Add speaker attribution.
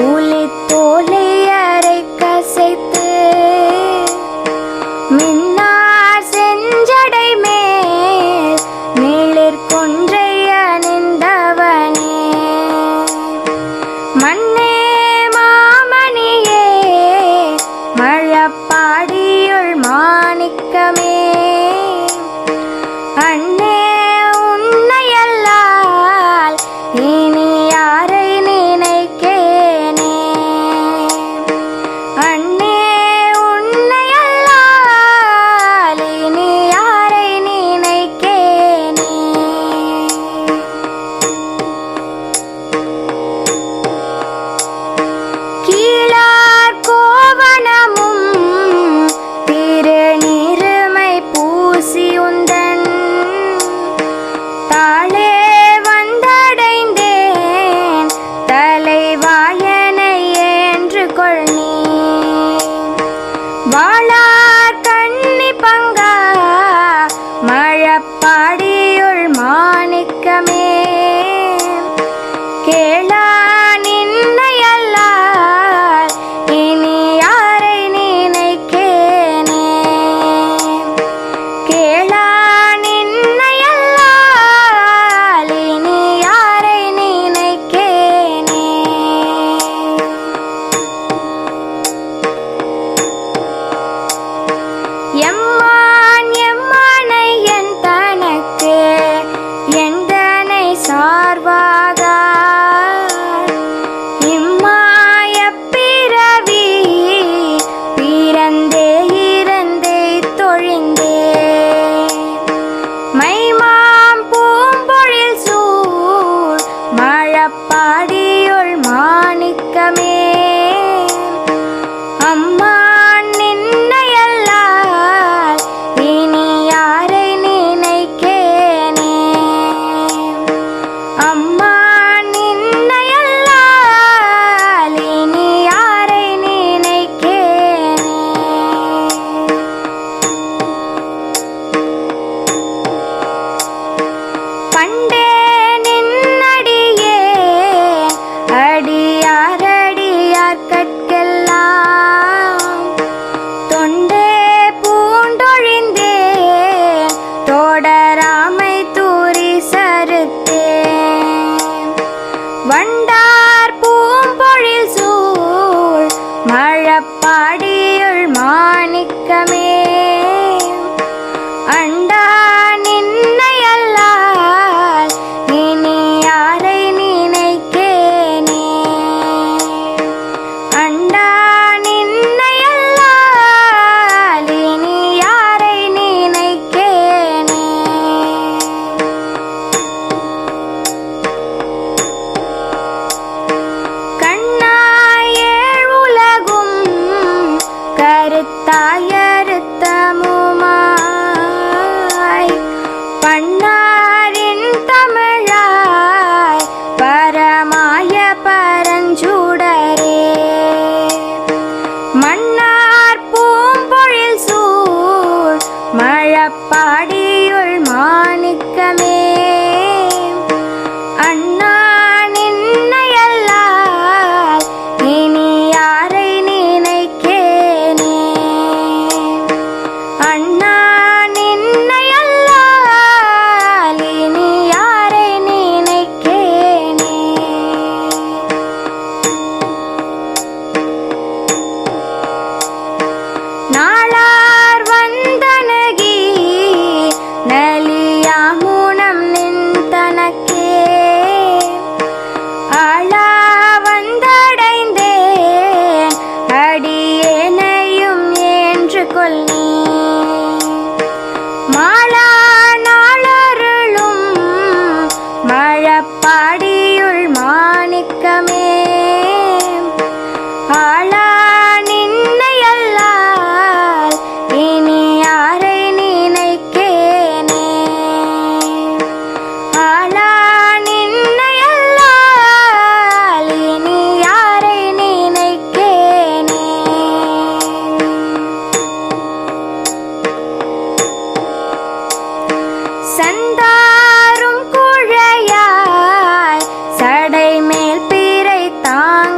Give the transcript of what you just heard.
Speaker 1: பூலை தோலை அரை கசைத்து மின்னார் செஞ்சடை மேல் மேலிற் கொன்றை அணிந்தவனே. மண்ணே மாமணியே மழப்பாடியுள் மாணிக்கமே. மழப்பாடியுள் தாய நான்